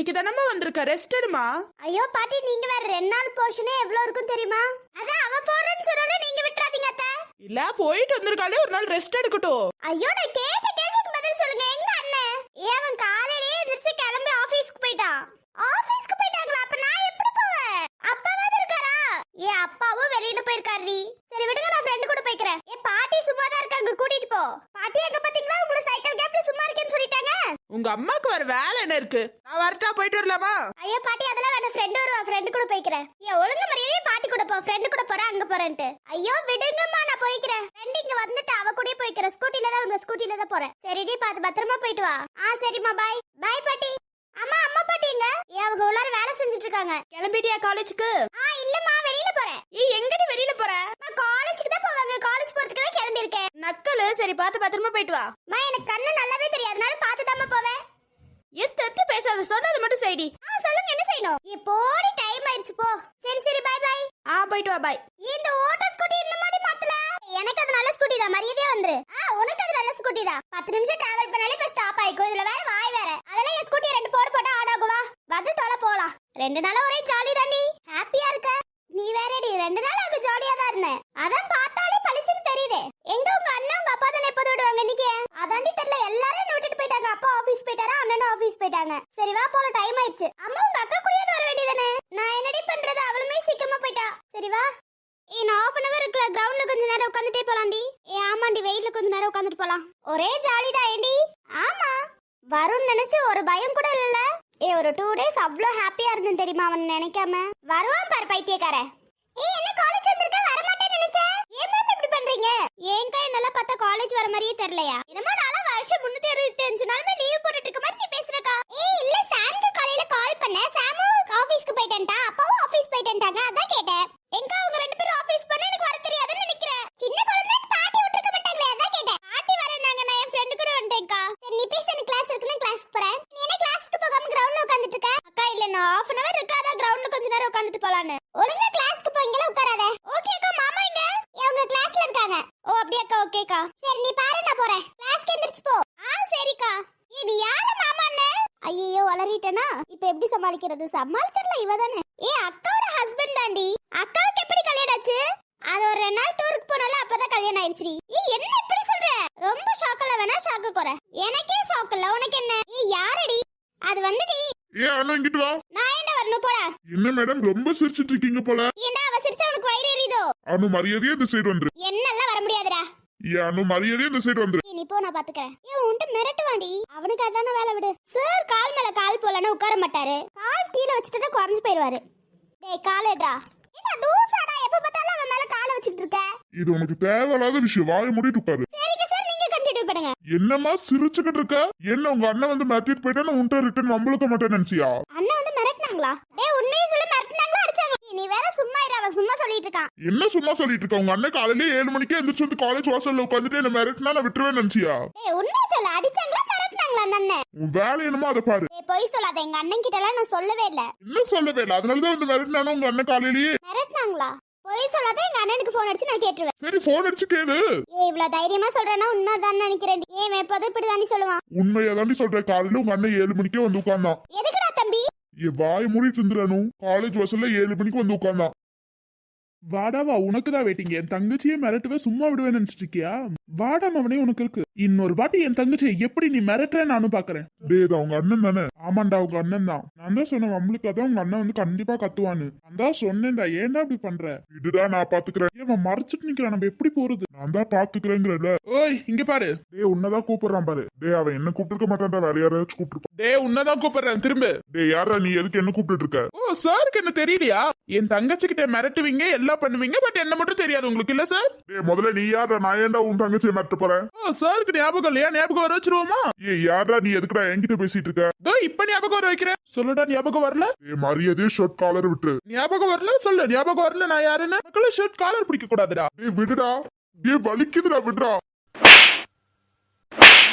இன்னைக்கு தானம்மா வந்திருக்க? ரெஸ்ட் எடுமா ஐயோ பாட்டி நீங்க வேற ரெண்டு நாள் போர்ஷனே எவ்வளவு இருக்கும் தெரியுமா? அதான் அவ போறேன்னு சொன்னோட நீங்க விட்டுறாதீங்க அத்தை. இல்ல போயிட்டு வந்திருக்காளே ஒரு நாள் ரெஸ்ட் எடுக்கட்டும். ஐயோ நான் கேட்ட கேள்விக்கு பதில் சொல்லுங்க. எங்க அண்ணன் ஏன் அவன் காலையிலேயே எந்திரிச்சு கிளம்பி ஆபீஸ்க்கு போயிட்டான். ஆபீஸ்க்கு போயிட்டாங்களா? அப்ப நான் எப்படி போவேன்? அப்பாவாவது இருக்காரா? ஏ அப்பாவும் வெளியில போயிருக்காரு சரி விடுங்க நான் ஃப்ரெண்டு கூட போய்க்கிறேன். ஏ பாட்டி சும்மா தான் இருக்காங்க. கூட்டிட்டு போ. பாட்டி எங்க பாத்தீங்களா? உங்களை சைக்கிள் கேப்ல சும்மா இருக்கேன்னு சொல்லிட்டாங்க. உங்க அம்மாக்கு வேற வேலை என்ன இருக்கு? நான் வரட்டா போயிட்டு வரலாமா? ஐயோ பாட்டி அதெல்லாம் வேணாம். ஃப்ரெண்டு வருவா ஃப்ரெண்டு கூட போய்க்கிறேன். ஏன் ஒழுங்கு மரியாதையே பாட்டி கூட போ. ஃப்ரெண்டு கூட போறேன் அங்க போறேன்ட்டு. ஐயோ விடுங்கம்மா நான் போய்க்கிறேன். ஃப்ரெண்டு இங்க வந்துட்டு அவ கூட போய்க்கிறேன். ஸ்கூட்டில தான் உங்க ஸ்கூட்டில தான் போறேன். சரிடி பார்த்து பத்திரமா போயிட்டு வா. ஆ சரிம்மா பாய் பாய் பாட்டி. அம்மா அம்மா பாட்டி எங்க? ஏன் அவங்க உள்ளார வேலை செஞ்சுட்டு இருக்காங்க கிளம்பிட்டியா காலேஜுக்கு? ஆ இல்லம்மா வெளியில போறேன். ஏய் எங்கடி வெளியில போற? நான் காலேஜுக்கு தான் போவாங்க. காலேஜ் போறதுக்கு தான் கிளம்பி இருக்கேன் நக்கலு. சரி பார்த்து பத்திரமா போயிட்டு வா. அம்மா எனக்கு கண்ணு நல்லாவே தெரியாது. அதனால பார்த்து தாம்மா போவேன். எத்து எத்து பேசாத. சொன்னது மட்டும் செய்டி. ஆ சொல்லுங்க என்ன செய்யணும்? எப்போடி டைம் ஆயிடுச்சு போ. சரி சரி பாய் பாய் ஆ போயிட்டு வா பாய் இந்த ஓட்ட எனக்கு அது நல்ல ஸ்கூட்டி தான் மரியாதையா வந்துரு. ஆ உனக்கு அது நல்ல ஸ்கூட்டி தான் பத்து நிமிஷம் டிராவல் பண்ணாலே இப்ப ஸ்டாப் ஆயிக்கும். இதுல வேற வாய் வேற. அதெல்லாம் என் ஸ்கூட்டி ரெண்டு போடு போட்டா ஆட் ஆகுவா வந்து தொலை போலாம். ரெண்டு நாளா ஒரே ஜாலி தாண்டி. ஹாப்பியா இருக்க. நீ வேறடி ரெண்டு நாள் அங்க ஜாலியா தான் இருந்தேன். அதான் பார்த்தாலே பளிச்சுன்னு தெரியுதே. எங்க உங்க அண்ணன் உங்க அப்பா தானே எப்போது விடுவாங்க இன்னைக்கு? அதாண்டி தெரியல எல்லாரும் விட்டுட்டு போயிட்டாங்க. அப்பா ஆபீஸ் போயிட்டாரா அண்ணனும் ஆபீஸ் போயிட்டாங்க. சரி வா போல டைம் ஆயிடுச்சு. அம்மா உங்க அக்கா கூடயே வர வேண்டியதானே நான் என்னடி பண்றது? அவளுமே சீக்கிரமா போயிட்டா. சரி வா. ஏய் நான் ஆஃப் அன் அவர் இருக்கல கிரவுண்ட்ல கொஞ்ச நேரம் உட்காந்துட்டே போலாம்டி. ஏ ஆமாண்டி வெயில கொஞ்ச நேரம் உட்காந்துட்டு போலாம். ஒரே ஜாலி தான் ஏண்டி? ஆமா. வரும்னு நினைச்சு ஒரு பயம் கூட இல்ல ஏ ஒரு டூ டேஸ் அவ்வளோ ஹாப்பியா இருந்தேன் தெரியுமா அவன் நினைக்காம? வருவான் பாரு பைத்தியக்கார ஏய் என்ன காலேஜ் வந்திருக்க? வர மாட்டேன்னு நினைச்சேன் ஏன் மேம் இப்படி பண்றீங்க? ஏன் கை நல்லா பார்த்தா காலேஜ் வர மாதிரியே தெரியலையா? என்னமோ நாளா வருஷம் முன்னூத்தி அறுபத்தி அஞ்சு நாளுமே லீவ் போட்டுட்டு இருக்க மாதிரி நீ பேசுறக்கா ஏய் இல்ல சாம்க்கு காலையில கால் பண்ணேன் சாமும் ஆபீஸ்க்கு போயிட்டேன்டா அப்பாவும் ஆபீஸ் போயிட்டேன்ட்டாங்க அதான் கேட்டேன் எங்க அவங்க ரெண்டு பேரும் ஆபீஸ் பண்ண எனக்கு வர தெரியாதுன்னு நினைக்கிறேன் சின்ன குழந்தை பாட்டி விட்டுருக்க மாட்டாங்களே அதான் கேட்டேன் பாட்டி வரேன்னாங்க நான் என் ஃப்ரெண்டு கூட வந்துட்டேன்க்கா சரி நீ பேச எனக்கு கிளாஸ் இருக்குன்னு கிளாஸ்க்கு போறேன் நீ என்ன கிளாஸ்க்கு போகாம கிரவுண்ட்ல உட்காந்துட்டு இருக்க அக்கா இல்ல நான் ஆஃப் அன் அவர் இருக்காதா கிரவுண்ட்ல கொஞ்ச நேரம் உட்காந்துட்டு போலான்னு ஒழுங்கா கிளாஸ்க்கு போய்ங்களா உட்காராத ஓகே அக்கா மாமா எங்க ஏ, அவங்க கிளாஸ்ல இருக்காங்க ஓ அப்படியாக்கா ஓகேக்கா சரி நீ பாரு நான் போறேன் கிளாஸ்க்கு எந்திரிச்சு போ ஆ சரிக்கா ஏ நீ யாரு மாமா ஐயோ வளரிட்டனா இப்ப எப்படி சமாளிக்கிறது. சமாளிச்சிடல இவ தானே ஏ அக்காவோட ஹஸ்பண்ட் தாண்டி. அக்காவுக்கு எப்படி கல்யாணம் ஆச்சு? அது ஒரு ரெண்டு நாள் டூருக்கு போனால அப்பதான் கல்யாணம் ஆயிடுச்சு ஏ என்ன இப்படி சொல்ற? ரொம்ப ஷாக்கல வேணா ஷாக்கு குறை எனக்கே ஷாக் இல்ல. உனக்கு என்ன? ஏ யாரடி? அது வந்துடி. ஏ அண்ணா இங்கிட்டு வா. நான் என்ன வரணும்? போடா. என்ன மேடம் ரொம்ப சிரிச்சிட்டு இருக்கீங்க போல. ஏன்டா அவ சிரிச்சா உனக்கு வயிறு எரியுதோ? அனு மரியாதையே இந்த சைடு வந்துரு. என்னெல்லாம் வர முடியாதுடா. ஏ அனு மரியாதையே இந்த சைடு வந்துரு? நீ போ நான் பாத்துக்கறேன். ஏன் உன்கிட்ட மிரட்டுவாண்டி அவனுக்கு அதான வேலை விடு. சார் கால் மேல கால் போலனா உட்கார மாட்டாரு. கால் கீழே வச்சுட்டு குறைஞ்சு போயிடுவாரு. டேய் காலேடா என்ன லூசாடா? எப்ப பார்த்தாலும் அவன் மேல காலை வச்சுட்டு இருக்க? இது உனக்கு தேவையில்லாத விஷயம். வாய மூடிட்டு உட்காரு. சரிங்க சார் நீங்க கண்டினியூ பண்ணுங்க என்னம்மா சிரிச்சுக்கிட்டு இருக்க? என்ன உங்க அண்ணன் வந்து மாட்டிட்டு போயிட்டா நான் உன்ட்ட ரிட்டர்ன் வம்பளுக்க மாட்டேன் நினைச்சியா? அண்ணன் வந்து மிரட்டுனாங்களா? டேய் உண்மையை சொல்லி மிரட்டுனாங்களா? நீ வேற சும்மா இரு அவன் சும்மா சொல்லிட்டு இருக்கான். என்ன சும்மா சொல்லிட்டு இருக்க? உங்க அண்ணன் காலையில ஏழு மணிக்கே எந்திரிச்சு வந்து காலேஜ் வாசல்ல உட்காந்துட்டு என்ன மிரட்டினா நான் விட்டுருவேன் நினைச்சியா? டேய் உண்மையை சொல்ல அடிச்சாங்களா மிரட்டுனாங்களா அந்த அண்ணன்? உன் வேலை என்னமோ அதை பாரு. டேய் பொய் சொல்லாத எங்க அண்ணன் கிட்ட எல்லாம் நான் சொல்லவே இல்ல. என்ன சொல்லவே இல்லை அதனாலதான் வந்து மிரட்டினானோ உங்க அண்ணன் காலையிலேயே? மிரட்டுனாங்களா? பொய் சொல்லாத எங்க அண்ணனுக்கு போன் அடிச்சு நான் கேட்டுருவேன். சரி போன் அடிச்சு கேளு. ஏய் இவ்வளவு தைரியமா சொல்றேன்னா உண்மைதான் நினைக்கிறேன். ஏன் எப்போதும் இப்படி தானே சொல்லுவான். உண்மையா தாண்டி சொல்றேன் காலையில உங்க அண்ணன் ஏழு மணிக்கே வந்து உட்கார்ந்தான். எதுக்குடா தம்பி? என் வாய் மூடிட்டு இருந்துறானு காலேஜ் வாசல்ல ஏழு மணிக்கு வந்து உட்கார்ந்தான் வாடாவா உனக்கு தான் வெயிட்டிங் என் தங்கச்சியே மிரட்டுவே சும்மா விடுவேன்னு நினைச்சிட்டு இருக்கியா? வாடா மவனே உனக்கு இருக்கு. இன்னொரு வாட்டி என் தங்கச்சியை எப்படி நீ மிரட்டுற நானும் பாக்குறேன். டேய் இது அவங்க அண்ணன் தானே? ஆமாண்டா உங்க அண்ணன் தான். நான் தான் சொன்னேன் நம்மளுக்கு அதான் உங்க அண்ணன் வந்து கண்டிப்பா கத்துவான்னு. நான் தான் சொன்னேன்டா ஏன்டா இப்படி பண்ற? இதுடா நான் பாத்துக்கிறேன். ஏன் மறைச்சிட்டு நிக்கிறான் நம்ம எப்படி போறது? நான் தான் பாத்துக்கிறேங்கிறல ஓய் இங்க பாரு. டேய் உன்னதான் கூப்பிடுறான் பாரு. டேய் அவன் என்ன கூப்பிட்டுருக்க மாட்டான்டா வேற யாராச்சும் கூப்பிட்டுருப்பான். டே உன்னதான் கூப்பிடுறேன் திரும்ப. டேய் யாரா நீ எதுக்கு என்ன கூப்பிட்டு இருக்க? ஓ சாருக்கு என்ன தெரியலையா என் தங்கச்சி கிட்ட மிரட்டுவீங்க எல்லா எல்லாம் பண்ணுவீங்க பட் என்ன மட்டும் தெரியாது உங்களுக்கு இல்ல சார்? டேய் முதல்ல நீ யாரா நான் ஏன்டா உன் தங்கச்சியை மிரட்ட போறேன்? ஓ சாருக்கு ஞாபகம் இல்லையா? ஞாபகம் வர வச்சிருவோமா? ஏய் யாரா நீ எதுக்குடா என்கிட்ட பேசிட்டு இருக்க? இதோ இப்ப ஞாபகம் வர வைக்கிறேன். சொல்லுடா ஞாபகம் வரல? ஏய் மரியாதையே ஷர்ட் காலர் விட்டுரு. ஞாபகம் வரல? சொல்லு ஞாபகம் வரல நான் யாருன்னு? மக்கள் ஷர்ட் காலர் பிடிக்க கூடாதுடா. டேய் விடுடா. டேய் வலிக்குதுடா விடுடா.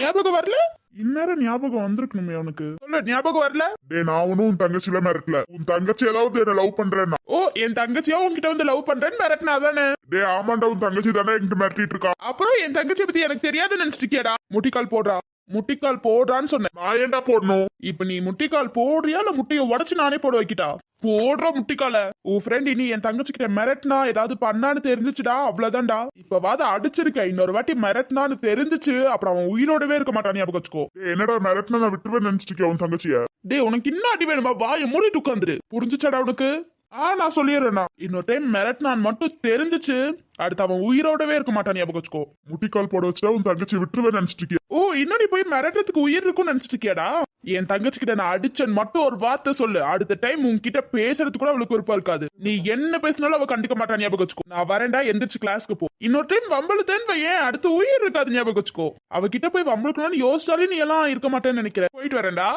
ஞாபகம் வரல? இந்நேரம் ஞாபகம் வந்திருக்கணுமே அவனுக்கு. சொல்ல ஞாபகம் வரல? டே நான் ஒன்னும் உன் தங்கச்சியில மிரட்டல. உன் தங்கச்சி ஏதாவது என்ன லவ் பண்றேன்னா. ஓ என் தங்கச்சியா உன்கிட்ட வந்து லவ் பண்றேன்னு மிரட்டினா தானே? டே ஆமாண்டா உன் தங்கச்சி தானே என்கிட்ட மிரட்டிட்டு இருக்கா? அப்புறம் என் தங்கச்சி பத்தி எனக்கு தெரியாது நினைச்சிருக்கியாடா முட்டிக்கால் போடுறா. முட்டிக்கால் போடுறான்னு சொன்னேன். நான் ஏன்டா போடணும்? இப்ப நீ முட்டிக்கால் போடுறியா இல்ல முட்டைய உடச்சு நானே போட வைக்கிட்டா? போடுற முட்டிக்கால. உன் ஃப்ரெண்ட் இனி என் தங்கச்சி கிட்ட மிரட்டினா ஏதாவது பண்ணான்னு தெரிஞ்சுச்சுடா அவ்வளவுதான்டா. இப்ப வாத அடிச்சிருக்க இன்னொரு வாட்டி மிரட்டினான்னு தெரிஞ்சுச்சு அப்புறம் அவன் உயிரோடவே இருக்க மாட்டான் ஞாபகம் வச்சுக்கோ. என்னடா மிரட்டினா நான் விட்டுருவேன் நினைச்சிட்டு இருக்கியா உன் தங்கச்சிய? டேய் உனக்கு இன்னும் அடி வேணுமா? வாயை மூடிட்டு உட்காந்துரு. புரிஞ்சுச்சாடா உனக்கு? ஆ நான் சொல்லிடுறேண்ணா இன்னொரு டைம் மிரட்டினான் மட்டும் தெரிஞ்சுச்சு அடுத்து அவன் உயிரோடவே இருக்க மாட்டான் ஞாபகம் வச்சுக்கோ. முட்டிக்கால் போட வச்சுட்டா உன் தங்கச்சி விட்டுருவேன் நினைச்சிட்டு ஓ இன்னும் நீ போய் மிரட்டுறதுக்கு உயிர் இருக்கும்னு நினைச்சிட்டு இருக்கியாடா? என் தங்கச்சி கிட்ட நான் அடிச்சேன் மட்டும் ஒரு வார்த்தை சொல்லு. அடுத்த டைம் உன்கிட்ட பேசுறது கூட அவளுக்கு விருப்பம் இருக்காது. நீ என்ன பேசினாலும் அவ கண்டுக்க மாட்டான் ஞாபகம் வச்சுக்கோ. நான் வரேன்டா எந்திரிச்சு கிளாஸ்க்கு போ. இன்னொரு டைம் வம்பளுத்தேன்னு வையன் அடுத்து உயிர் இருக்காது ஞாபகம் வச்சுக்கோ. அவகிட்ட போய் வம்பளுக்கணும்னு யோசிச்சாலே நீ எல்லாம் இருக்க மாட்டேன்னு நினைக்கிறேன் போயிட்டு வரேன்டா.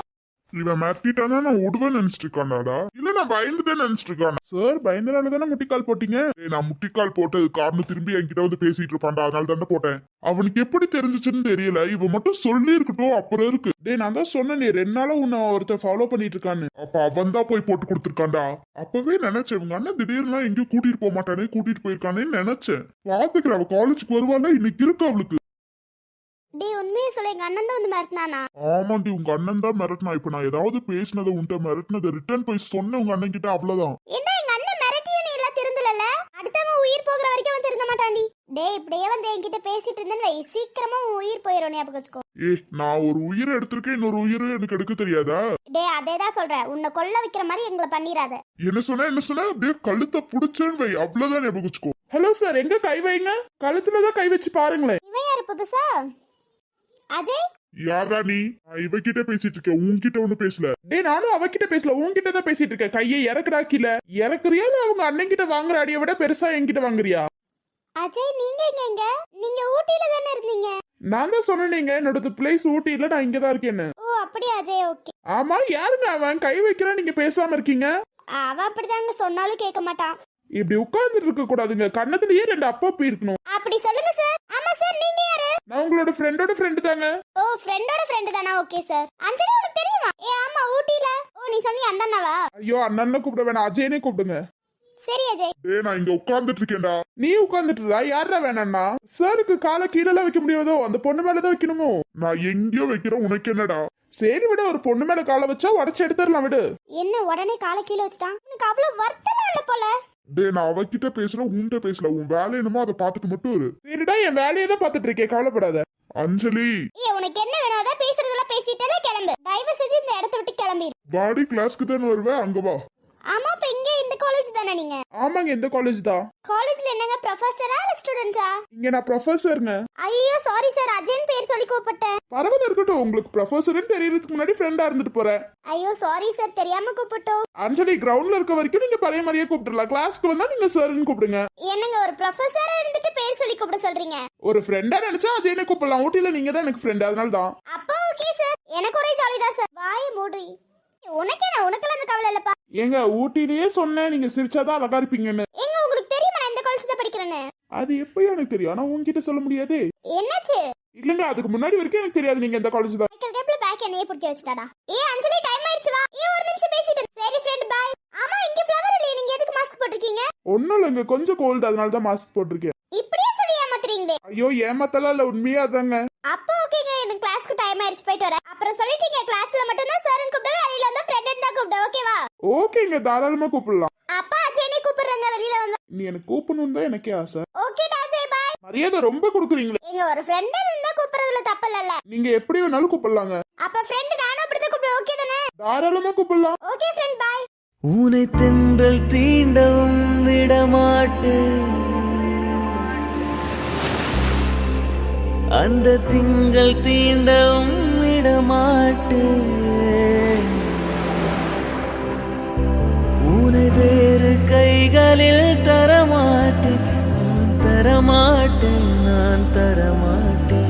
இவன் மிரட்டிட்டானா நான் விடுவேன் நினைச்சிட்டு இருக்கானாடா இல்ல நான் பயந்துதான் நினைச்சிட்டு இருக்கான் சார் பயந்தனால தானே முட்டிக்கால் போட்டீங்க? நான் முட்டிக்கால் போட்டது காரணம் திரும்பி என்கிட்ட வந்து பேசிட்டு இருப்பான்டா அதனால தானே போட்டேன். அவனுக்கு எப்படி தெரிஞ்சிச்சுன்னு தெரியல இவன் மட்டும் சொல்லி இருக்கட்டும் அப்புறம் இருக்கு. டேய் நான் தான் சொன்னேன் ரெண்டு நாளா உன்னை ஒருத்தர் ஃபாலோ பண்ணிட்டு இருக்கான்னு. அப்ப அவன் தான் போய் போட்டு கொடுத்துருக்கான்டா. அப்பவே நினைச்சேன் இவங்க அண்ணன் திடீர்னு எங்கேயும் கூட்டிட்டு போக மாட்டானே கூட்டிட்டு போயிருக்கானேன்னு நினைச்சேன். பாத்துக்கிறேன் அவ காலேஜுக்கு வருவாள் இன்னைக்கு இருக்கு அவளுக்கு? டேய் உண்மையை சொல்ல எங்க அண்ணன் தான் வந்து மிரட்டினானா? ஆமாண்டி உங்க அண்ணன் தான் மிரட்டினா. இப்ப நான் ஏதாவது பேசினதை உன்ட்ட மிரட்டினதை ரிட்டர்ன் போய் சொன்னேன் உங்க அண்ணன் கிட்ட அவ்வளவுதான். என்ன எங்க அண்ணன் மிரட்டியும் நீ எல்லாம் திருந்தலல அடுத்தவன் உயிர் போகிற வரைக்கும் அவன் திருந்த மாட்டான்டி. டேய் இப்படியே வந்து என்கிட்ட பேசிட்டு இருந்தேன்னு வை சீக்கிரமா உன் உயிர் போயிடும் ஞாபகம் வச்சுக்கோ. ஏ நான் ஒரு உயிரை எடுத்திருக்கேன் இன்னொரு உயிரை எனக்கு எடுக்க தெரியாதா? டேய் அதே தான் சொல்றேன். உன்னை கொல்ல வைக்கிற மாதிரி எங்களை பண்ணிராத என்ன சொன்ன என்ன சொன்ன? அப்படியே கழுத்தை புடிச்சேன்னு வை அவ்வளவுதான் ஞாபகம் வச்சுக்கோ. ஹலோ சார் எங்க கை வைங்க? கழுத்துல தான் கை வச்சு பாருங்களேன். இவன் யாரு புதுசா? அஜய்? யாரா நீ? இவகிட்ட பேசிட்டு இருக்கேன். உன்கிட்ட ஒண்ணு பேசல. டேய் நானும் அவகிட்ட பேசல. உன்கிட்ட தான் பேசிட்டு இருக்கேன். கையை இறக்குடா கீழே. இறக்குறியா? இல்ல அவங்க அண்ணன் கிட்ட வாங்குற அடியை விட பெருசா என்கிட்ட வாங்குறியா? அஜய் நீங்க எங்க எங்க நீங்க ஊட்டியில தானே இருந்தீங்க? நான் தான் சொன்னேங்க என்னோட பிளேஸ் ஊட்டி இல்ல நான் இங்க தான் இருக்கேன்னு. ஓ அப்படியா அஜய்? ஓகே. ஆமா யாருங்க அவன்? கை வைக்கிறான் நீங்க பேசாம இருக்கீங்க? அவன் அப்படிதாங்க சொன்னாலும் கேட்க மாட்டான். இப்படி உட்கார்ந்துட்டு இருக்க கூடாதுங்க. கண்ணத்துலயே ரெண்டு அப்பப்பி இருக்கணும். அப்படி சொல்லுங்க சார். ஆமா சார் நீங்க யாரு? நான் உங்களோட ஃப்ரெண்டோட ஃப்ரெண்டு தாங்க. ஓ ஃப்ரெண்டோட ஃப்ரெண்டு தானா? Okay sir. அஞ்சலி உனக்கு தெரியுமா? ஏ ஆமா ஊட்டியில. ஓ நீ சொன்னி அந்த அண்ணாவா ஐயோ அண்ணன் கூப்பிட வேணாம். அஜயனே கூப்பிடுங்க. சரி அஜய். டேய் நான் இங்க உட்கார்ந்துட்டு இருக்கேன்டா. நீ உட்கார்ந்துட்டுடா யாரா வேணாம்னா சாருக்கு காலை கீழே வைக்க முடியாதோ? அந்த பொண்ணு மேலதான் வைக்கணுமோ? நான் எங்கேயோ வைக்கிறேன் உனக்கு என்னடா? சரி விட ஒரு பொண்ணு மேல காலை வச்சா உடச்சு எடுத்துடலாம் விடு. என்ன உடனே காலை கீழே வச்சுட்டான்? உனக்கு அவ்வளவு வருத்தமா இல்ல போல? டேய் நான் அவகிட்ட பேசுறேன் உன்கிட்ட பேசல. உன் வேலை என்னமோ அதை பார்த்துட்டு மட்டும் இரு. சரிடா என் வேலையை தான் பார்த்துட்டு இருக்கேன் கவலைப்படாத. அஞ்சலி. ஏ உனக்கு என்ன வேணும்? அதான் பேசுறதெல்லாம் பேசிட்டே கிளம்பு. தயவு செஞ்சு இந்த இடத்த விட்டு கிளம்பிடு வாடி கிளாஸ்க்கு தானே வருவேன் அங்க வா ஆமா இப்ப இங்க இந்த காலேஜ் தானே நீங்க? ஆமாங்க எந்த காலேஜ் தான்? காலேஜ்ல என்னங்க ப்ரொஃபஸரா இல்ல ஸ்டூடெண்ட்ஸா இங்க நான் ப்ரொஃபஸருங்க ஐயோ சாரி சார் அஜயன் பேர் சொல்லி கூப்பிட்டேன். பரவாயில்ல இருக்கட்டும் உங்களுக்கு ப்ரொஃபஸர்னு தெரியறதுக்கு முன்னாடி ஃப்ரெண்டா இருந்துட்டு போறேன். ஐயோ சாரி சார் தெரியாம கூப்பிட்டோம். அஞ்சலி கிரவுண்ட்ல இருக்க வரைக்கும் நீங்க பழைய மாதிரியே கூப்பிட்டுலாம் கிளாஸ்க்கு வந்தா நீங்க சார்னு கூப்பிடுங்க. என்னங்க ஒரு ப்ரொஃபஸரா இருந்துட்டு பேர் சொல்லி கூப்பிட சொல்றீங்க? ஒரு ஃப்ரெண்டா நினைச்சா அஜயனை கூப்பிடலாம். ஊட்டியில நீங்க தான் எனக்கு ஃப்ரெண்ட் அதனால தான். அப்போ ஓகே சார் எனக்கு ஒரே ஜாலி தான் சார் வாய மூடி. உனக்கு என்ன உனக்கெல்லாம் அந்த கவலை இல்லப்பா. ஏங்க ஊட்டிலேயே சொன்னேன் நீங்க சிரிச்சாதான் அழகா இருப்பீங்கன்னு. எங்க உங்களுக்கு தெரியுமா நான் இந்த காலேஜ் தான் படிக்கிறேன்னு? அது எப்பயும் எனக்கு தெரியும் ஆனா உங்ககிட்ட சொல்ல முடியாது. என்னாச்சு? இல்லங்க அதுக்கு முன்னாடி வரைக்கும் எனக்கு தெரியாது நீங்க இந்த காலேஜ் தான். சைக்கிள் கேப்ல பேக் என்னையே பிடிக்க வச்சுட்டாடா. ஏ அஞ்சலி டைம் ஆயிடுச்சு வா. ஏ ஒரு நிமிஷம் பேசிட்டு இரு. சரி ஃப்ரெண்ட் பாய் ஆமா இங்க ஃப்ளவர் இல்லையே நீங்க எதுக்கு மாஸ்க் போட்டிருக்கீங்க? ஒன்னும் இல்லைங்க கொஞ்சம் கோல்டு அதனால தான் மாஸ்க் போட்டிருக்கேன். இப்படியே சொல்லி ஏமாத்துறீங்களே. ஐயோ ஏமாத்தலாம் இல்ல உண்மையா தாங்க அப்போ ஓகேங்க எனக்கு கிளாஸ்க்கு டைம் ஆயிடுச்சு போயிட்டு வரேன். அப்புறம் சொல்லிட்டீங்க கிளாஸ்ல மட்டும் தான் சார்னு கூப்பிடுவேன் வெளியில வந்தா ஃப்ரெண்ட் தான் கூப்பிடுவேன் ஓகேவா ஓகேங்க தாராளமா கூப்பிடலாம். அப்பா அஜயனே கூப்பிடுறாங்க வெளியில வந்து. நீ எனக்கு கூப்பிடணும் தான் எனக்கே ஆசை. ஓகே டாசே பாய் மரியாதை ரொம்ப கொடுக்குறீங்களே. எங்க ஒரு ஃப்ரெண்ட் இருந்தா கூப்பிடுறதுல தப்பு இல்லல்ல. நீங்க எப்படி வேணாலும் கூப்பிடலாங்க. அப்ப ஃப்ரெண்ட் நானும் அப்படிதான் கூப்பிடுவேன் ஓகே தானே? தாராளமா கூப்பிடலாம். ஓகே ஃப்ரெண்ட் பாய் உனை தென்றல் தீண்டவும் விடமாட்டு. அந்த திங்கள் தீண்டவும் விடமாட்டு உனை வேறு கைகளில் தரமாட்டேன் நான் தரமாட்டேன் நான் தரமாட்டேன்.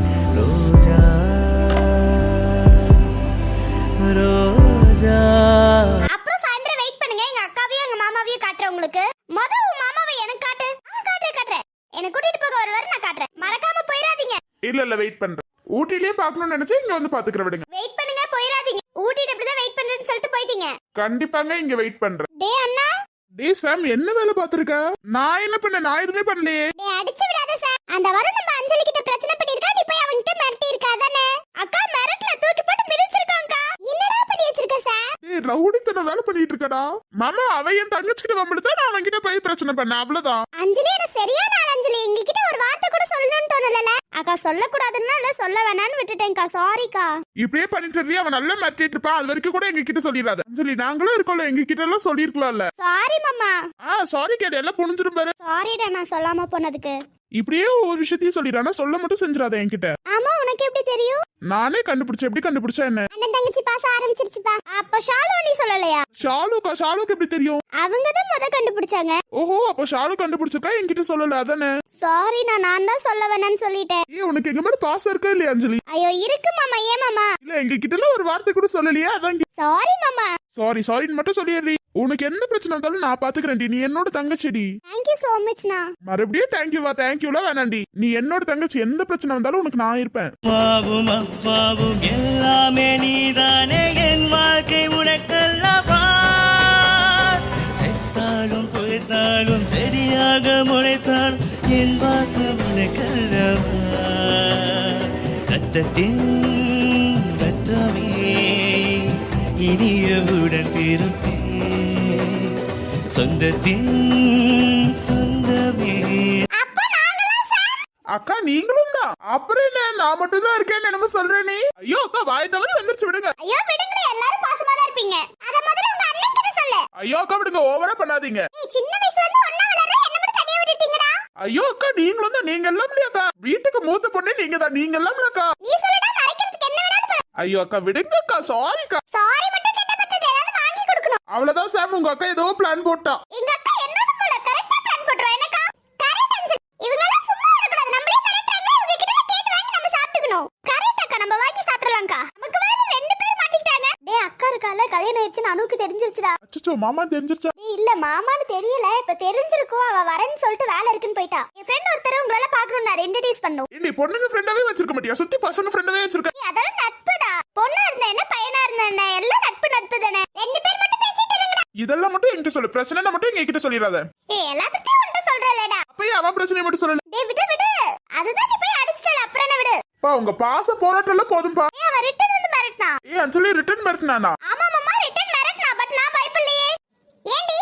இல்ல இல்ல வெயிட் பண்றேன். ஊட்டிலேயே பார்க்கணும்னு நினைச்சா இங்க வந்து பாத்துக்கிற விடுங்க. வெயிட் பண்ணுங்க போயிடாதீங்க ஊட்டிட்டு இப்படிதான் வெயிட் பண்றேன்னு சொல்லிட்டு போயிட்டீங்க. கண்டிப்பாங்க இங்க வெயிட் பண்றேன். டே அண்ணா. டேய் சாம் என்ன வேலை பாத்திருக்க நான் என்ன பண்ண நான் எதுவுமே பண்ணலையே. டே அடிச்சு விடாத சார் அந்த வாரம் நம்ம அஞ்சலி கிட்ட பிரச்சனை பண்ணிருக்கா நீ போய் அவன்கிட்ட மிரட்டி இருக்கா தானே அக்கா மிரட்டல தூக்கி போட்டு மிதிச்சிருக்காங்கக்கா என்னடா பண்ணி வச்சிருக்க சார் டேய் ரவுடித்தன வேலை பண்ணிட்டு இருக்கடா. மாமா அவ என் தங்கச்சிக்கிட்ட வம்பிடுத்தா நான் அவன்கிட்ட போய் பிரச்சனை பண்ணேன். அவ்வளவுதான். அஞ்சலி எனக்கு சரியான ஆள் அஞ்சலி. எங்ககிட்ட ஒரு வார்த்தை கூட சொல்லணும்னு தோணல அக்கா சொல்லக்கூடாதுன்னா சொல்ல வேணாம்னு விட்டுட்டேன்க்கா. சாரிக்கா இப்படியே பண்ணிட்டு இருந்தியா, அவன் நல்லா மிரட்டிட்டு இருப்பான் அது வரைக்கும் கூட எங்க கிட்ட சொல்லிடாத. சொல்லி நாங்களும் இருக்கோம்ல எங்க கிட்ட எல்லாம் சொல்லிருக்கலாம்ல சாரி மாமா. ஆ சாரி கேடு. எல்லாம் புரிஞ்சிரும் பாரு. சாரிடா நான் சொல்லாம போனதுக்கு. இப்படியே ஒரு விஷயத்தையும் சொல்லிடுறானா. சொல்ல மட்டும் செஞ்சிடாத என்கிட்ட. ஆமா உனக்கு எப்படி தெரியும்? நானே கண்டுபிடிச்சேன். எப்படி கண்டுபிடிச்சா என்ன? அண்ணன் தங்கச்சி பாச ஆரம்பிச்சிருச்சுப்பா. அப்ப ஷாலு நீ சொல்லலையா? ஷாலுக்கா ஷாலுக்கு எப்படி தெரியும்? அவங்க தான் முத கண்டுபிடிச்சாங்க. ஓஹோ அப்ப ஷாலு கண்டுபிடிச்சிருக்கா? என்கிட்ட சொல்லல. அதானே? சாரி நான் நான் தான் சொல்ல வேணாம்னு சொல்லிட்டேன். ஏ உனக்கு எங்க மேல பாசம் இருக்கா இல்லையா அஞ்சலி? ஐயோ இருக்கு மாமா ஏன் மாமா? இல்ல எங்க கிட்ட ஒரு வார்த்தை கூட சொல்லலையா அதான் சாரி மாமா. சாரி சாரின்னு மட்டும் சொல்லிடுறீ. உனக்கு எந்த பிரச்சனை இருந்தாலும் நான் பாத்துக்கிறேன்டி நீ என்னோட தங்கச்சிடி. தேங்க்யூ சோ மச்ண்ணா மறுபடியும் தேங்க்யூவா தேங்க்யூலாம் வேணாண்டி. நீ என்னோட தங்கச்சி எந்த பிரச்சனை வந்தாலும் உனக்கு நான் இருப்பேன். அப்பாவும் அப்பாவும் எல்லாமே நீதானே. என் வாழ்க்கை உனக்கல்லவா? செத்தாலும் புதைத்தாலும் செடியாக முளைத்தாலும் என் வாசம் உனக்கல்லவா? ரத்தத்தின் ரத்தமே இனியவுடன் பிறப்பே சொந்தத்தின் சொந்தமே. அக்கா நீங்களும் தான். அப்புறம் என்ன? நான் மட்டும் தான் இருக்கேன்னு என்னமோ சொல்றேன் நீ. ஐயோ அக்கா வாய் தவிர வந்துருச்சு விடுங்க. ஐயோ விடுங்கடா. எல்லாரும் பாசமா தான் இருப்பீங்க. அத முதல்ல உங்க அண்ணன் கிட்ட சொல்லு. ஐயோ அக்கா விடுங்க. ஓவரா பண்ணாதீங்க. நீ சின்ன வயசுல இருந்து ஒண்ணா வளர்ற என்ன மட்டும் தனியா விட்டுட்டீங்கடா? ஐயோ அக்கா நீங்களும் தான். நீங்க எல்லாம் அக்கா? வீட்டுக்கு மூத்த பொண்ணு நீங்க தான். நீங்க எல்லாம் அக்கா. நீ சொல்லுடா மறைக்கிறதுக்கு என்ன வேணாலும் ஐயோ அக்கா விடுங்க அக்கா. சாரி அவ்வளவுதான் சாம் உங்க அக்கா ஏதோ பிளான் போட்டா. எங்க அக்கா என்னோட போல கரெக்டா பிளான் போட்டுருவா. எனக்கா கரெக்ட் ஆன்சர் இவங்க எல்லாம் சும்மா வரக்கூடாது நம்மளே கரெக்ட் டைம்ல இவங்க கிட்ட கேட்டு வாங்கி நம்ம சாப்பிட்டுக்கணும். கரெக்ட் அக்கா நம்ம வாங்கி சாப்பிடலாம்க்கா. நமக்கு வேற ரெண்டு பேர் மாட்டிக்கிட்டாங்க. டேய் அக்கா இருக்கால கல்யாணம் ஆயிடுச்சுன்னு அனுக்கு தெரிஞ்சிருச்சுடா. அச்சோ மாமா தெரிஞ்சிருச்சா? டேய் இல்ல மாமான்னு தெரியல. இப்ப தெரிஞ்சிருக்கும் அவ வரேன்னு சொல்லிட்டு வேலை இருக்குன்னு போயிட்டா. என் ஃப்ரெண்ட் ஒருத்தர் உங்களால பாக்கணும் நான் இன்ட்ரடியூஸ் பண்ணும். ஏண்டி பொண்ணுங்க ஃப்ரெண்டாவே வச்சிருக்க மாட்டியா? சுத்தி பசங்க ஃப்ரெண்டாவே வச்சிருக்க அதெல்லாம் நட்புடா. பொண்ணா இருந்தா என்ன பையனா இருந்தா என்ன? எல்லாம் நட்பு நட்பு தானே ரெண்டு பேர் மட்டும் பேசிட்டு இருங்கடா இதெல்லாம் மட்டும் என்கிட்ட சொல்லு. பிரச்சனை மட்டும் எங்க கிட்ட சொல்லிடாத. ஏய் எல்லாத்துக்கும் உன்கிட்ட சொல்றேன்லடா. அப்பயே அவன் பிரச்சனையை மட்டும் சொல்லல டேய் விடு விடு. அதுதான் நீ போய் அடிச்சிட்டல அப்புறம் என்ன விடு. பா உங்க பாச போராட்டம் எல்லாம் போதும்பா. ஏய் அவன் ரிட்டர்ன் வந்து மிரட்டினா? ஏ அஞ்சலி ரிட்டர்ன் மிரட்டினானா? ஆமா மாமா ரிட்டர்ன் மிரட்டினா பட் நான் பயப்படலையே ஏண்டி?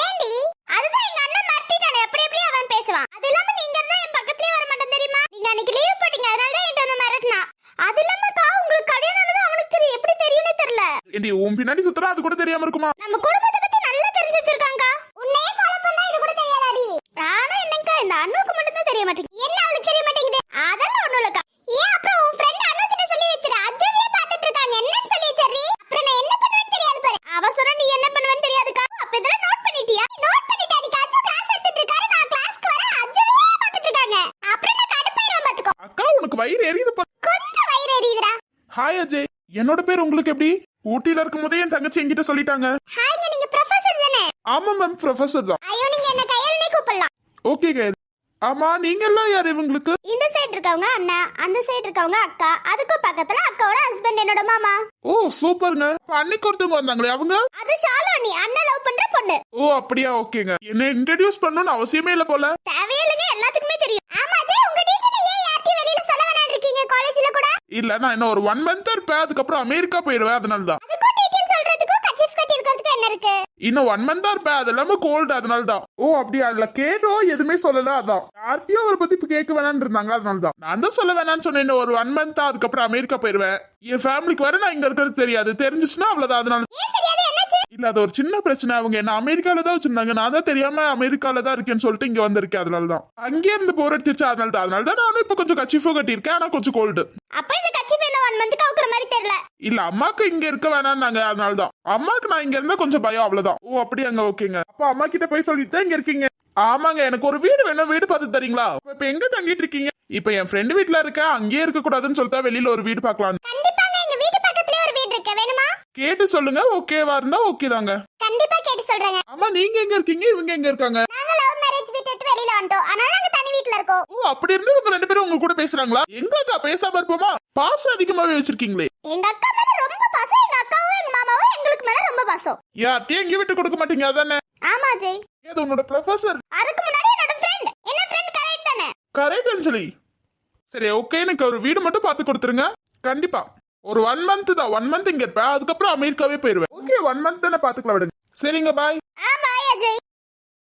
ஏண்டி? அதுதான் எங்க அண்ணன் மிரட்டிட்டானே. எப்படி எப்படி அவன் பேசுவான் அது இல்லாம நீங்க இருந்தா என் பக்கத்துலயே வர மாட்டேன் தெரியுமா? நீங்க அன்னைக்கு லீவ் போட்டீங்க. அதனால தான் என்கிட்ட வந்து மிரட்டினா. அது இல்லாம உங்களுக்கு கல்யாணம் ஆனது அவனுக்கு தெரியும் எப்படி தெரியும்னே தெரியல ஏண்டி உன் பின்னாடி சுத்துறா அது கூட தெரியாம இருக்குமா? நம்ம குடும்பத்தை பத்தி நல்லா தெரிஞ்சு வச்சிருக்காங்க உன்னையே ஃபாலோ பண்ணா இது கூட தெரியாதாடி. ஆனா என்னங்கா இந்த அண்ணுக்கு மட்டும் தான் தெரிய மாட்டேங்குது. என்ன அவளுக்கு தெரிய மாட்டேங்குது? அதெல்லாம் ஒண்ணும் இல்லக்கா. ஏன் அப்புறம் உன் ஃப்ரெண்ட் அண்ணு கிட்ட சொல்லி வச்சிரு? அஜய்லயே பாத்துட்டு இருக்காங்க. என்னன்னு சொல்லி வச்சிரு? அப்புறம் நான் என்ன பண்ணுவேன்னு தெரியாது பாரு. அவ சொன்னா நீ என்ன பண்ணுவேன்னு தெரியாதுக்கா. அப்ப இதெல்லாம் நோட் பண்ணிட்டியா? நோட் பண்ணிட்டா நீ காச்சு கிளாஸ் எடுத்துட்டு இருக்காரு. நான் கிளாஸ்க்கு வரேன் அஜய்லயே பாத்துட்டு இருக்காங்க. அப்புறம் நான் கடுப்பாயிரும் பாத்துக்கோ. அக்கா உனக்கு வயிறு எரியுதுப்பா. கொஞ்சம் வயிறு எரியுதுடா. ஹாய் அஜய். என்னோட பேர் உங்களுக்கு எப்படி? ஊட்டியில இருக்கும் போதே என் தங்கச்சி என்கிட்ட சொல்லிட்டாங்க. ஹாய்ங்க நீங்க ப்ரொஃபசர் தானே? ஆமா மேம் ப்ரொஃபசர் தான். ஐயோ நீங்க என்ன கையாலனே கூப்பிடலாம். ஓகே கைல் ஆமா நீங்க எல்லாம் யார் இவங்களுக்கு? இந்த சைடு இருக்கவங்க அண்ணா அந்த சைடு இருக்கவங்க அக்கா அதுக்கும் பக்கத்துல அக்காவோட ஹஸ்பண்ட் என்னோட மாமா. ஓ சூப்பர்ங்க. அன்னைக்கு ஒருத்தவங்க வந்தாங்களே அவங்க? அது ஷாலோனி அண்ணன் லவ் பண்ற பொண்ணு. ஓ அப்படியா ஓகேங்க என்ன இன்ட்ரடியூஸ் பண்ணணும்னு அவசியமே இல்ல போல. தேவையில்லைங்க எல்லாத்துக்குமே தெரியும் ஆமா அஜய் உங்க டீச்சர் ஏன் யார்கிட்டயும் வெளியில சொல்ல வேணாம் இருக்கீங்க காலேஜ்ல கூட இல்ல நான் இன்னும் ஒரு ஒன் மந்த் இருப்பேன் அதுக்கப்புறம் அமெரிக்கா போயிருவேன் அதனால தான் கட்டி இன்னும் ஒன் மந்த் தான் இருப்பேன் அது இல்லாம கோல்டு அதனால தான் ஓ அப்படியா? இல்ல கேட்டோம் எதுவுமே சொல்லல அதான். யார்கிட்டயும் அவரை பத்தி இப்ப கேட்க வேணாம்னு இருந்தாங்க அதனால தான் நான் தான் சொல்ல வேணாம்னு சொன்னேன் இன்னும் ஒரு ஒன் மந்த் அதுக்கப்புறம் அமெரிக்கா போயிருவேன். என் ஃபேமிலிக்கு வர நான் இங்க இருக்கிறது தெரியாது. தெரிஞ்சுச்சுன்னா அவ்வளவுதான் அதனால. இல்ல அது ஒரு சின்ன பிரச்சனை. அவங்க என்ன அமெரிக்கால தான் வச்சிருந்தாங்க. நான் தான் தெரியாம அமெரிக்கால தான் இருக்கேன்னு சொல்லிட்டு இங்க வந்திருக்கேன் அதனால தான் அங்கேயே இருந்து போர் அடிச்சிருச்சு அதனால தான் அதனால தான் நானும் இப்ப கொஞ்சம் கச்சிஃபோ கட்டியிருக்கேன் ஆனா கொஞ்சம் கோல்டு அப்ப ஒன் மந்த்துக்கு அவுக்குற மாதிரி தெரியல. இல்ல அம்மாக்கு இங்க இருக்க வேணாம்னாங்க அதனால தான் அம்மாக்கு நான் இங்க இருந்தா கொஞ்சம் பயம் அவ்வளவுதான். ஓ அப்படி அங்க ஓகேங்க. அப்ப அம்மா கிட்ட போய் சொல்லிட்டு இங்க இருக்கீங்க. ஆமாங்க எனக்கு ஒரு வீடு வேணும் வீடு பார்த்து தரீங்களா? இப்ப எங்க தங்கிட்டு இருக்கீங்க? இப்ப என் ஃப்ரெண்டு வீட்ல இருக்க அங்கேயே இருக்க கூடாதுன்னு சொல்லிட்டா வெளியில ஒரு வீடு பார்க்கலாம் கண்டிப்பாங்க எங்க வீட்டு பக்கத்துலயே ஒரு வீடு இருக்கு. வேணுமா? கேட்டு சொல்லுங்க ஓகேவா இருந்தா ஓகே தாங்க. கண்டிப்பா கேட்டு சொல்றேங்க. ஆமா நீங்க எங்க இருக்கீங்க? இவங்க எங்க இருக்காங்க? நாங்க லவ் மேரேஜ் வீட்டு விட்டு வெளியில வந்துட்டோம். அதனால நாங்க தனி வீட்ல இருக்கோம். ஓ அப்படி இருந்து இவங்க ரெண்டு பேரும் உங்க கூட பேசுறாங்களா? எங்க அக்கா பேசாம இருப்போமா? பாசம் அதிகமாவே வச்சிருக்கீங்களே. எங்க அக்கா மேல ரொம்ப பாசம் எங்க அக்காவும் எங்க மாமாவும் எங்களுக்கு மேல ரொம்ப பாசம். யார்ட்டையும் எங்கேயும் விட்டு கொடுக்க மாட்டீங்க அதானே? ஆமா அஜய். ஏது உன்னோட ப்ரொஃபசர் அதுக்கு முன்னாடி என்னோட ஃப்ரெண்ட் என்ன ஃப்ரெண்ட் கரெக்ட் தானே? கரெக்ட் அஞ்சலி. சரி ஓகே எனக்கு ஒரு வீடு மட்டும் பார்த்து கொடுத்துருங்க. கண்டிப்பா. ஒரு ஒன் மந்த் தான். ஒன் மந்த் இங்க இருப்பேன். அதுக்கப்புறம் அமெரிக்காவே போயிருவேன். ஓகே ஒன் மந்த் தானே பாத்துக்கலாம் விடுங்க. சரிங்க பாய்